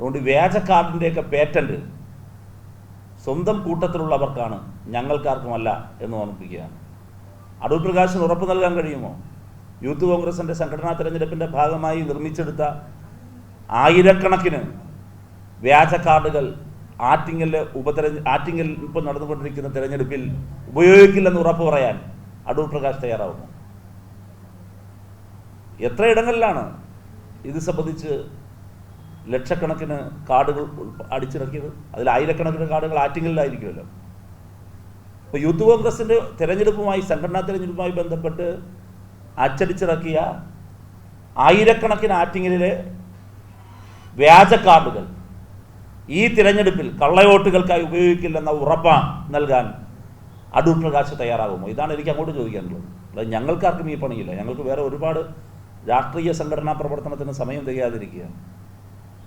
അതുകൊണ്ട് വ്യാജ കാർഡിന്റെയൊക്കെ പേറ്റന്റ് സ്വന്തം കൂട്ടത്തിലുള്ളവർക്കാണ് ഞങ്ങൾക്കാർക്കുമല്ല എന്ന് ഓർമ്മിപ്പിക്കുകയാണ്. അടൂർ പ്രകാശിന് ഉറപ്പ് നൽകാൻ കഴിയുമോ? യൂത്ത് കോൺഗ്രസിന്റെ സംഘടനാ തെരഞ്ഞെടുപ്പിന്റെ ഭാഗമായി നിർമ്മിച്ചെടുത്ത ആയിരക്കണക്കിന് വ്യാജ കാർഡുകൾ ആറ്റിങ്ങലിലെ ഉപതെരഞ്ഞെ ആറ്റിങ്ങൽ ഇപ്പോൾ നടന്നുകൊണ്ടിരിക്കുന്ന തെരഞ്ഞെടുപ്പിൽ ഉപയോഗിക്കില്ലെന്ന് ഉറപ്പ് പറയാൻ അടൂർ പ്രകാശ് തയ്യാറാവുന്നു. എത്ര ഇടങ്ങളിലാണ് ഇത് സംബന്ധിച്ച് ലക്ഷക്കണക്കിന് കാർഡുകൾ അടിച്ചിറക്കിയത്. അതിൽ ആയിരക്കണക്കിന് കാർഡുകൾ ആറ്റിങ്ങലിലായിരിക്കുമല്ലോ. ഇപ്പോൾ യൂത്ത് കോൺഗ്രസിന്റെ തെരഞ്ഞെടുപ്പുമായി സംഘടനാ തെരഞ്ഞെടുപ്പുമായി ബന്ധപ്പെട്ട് അച്ചടിച്ചിറക്കിയ ആയിരക്കണക്കിന് ആറ്റിങ്ങലിലെ വ്യാജ കാർഡുകൾ ഈ തിരഞ്ഞെടുപ്പിൽ കള്ളവോട്ടുകൾക്കായി ഉപയോഗിക്കില്ലെന്ന ഉറപ്പ നൽകാൻ അടൂർ പ്രകാശ് തയ്യാറാകുമോ? ഇതാണ് എനിക്ക് അങ്ങോട്ട് ചോദിക്കാനുള്ളത്. അല്ലാതെ ഞങ്ങൾക്കാർക്കും ഈ പണിയില്ല. ഞങ്ങൾക്ക് വേറെ ഒരുപാട് രാഷ്ട്രീയ സംഘടനാ പ്രവർത്തനത്തിന് സമയം തികയാതിരിക്കുകയാണ്.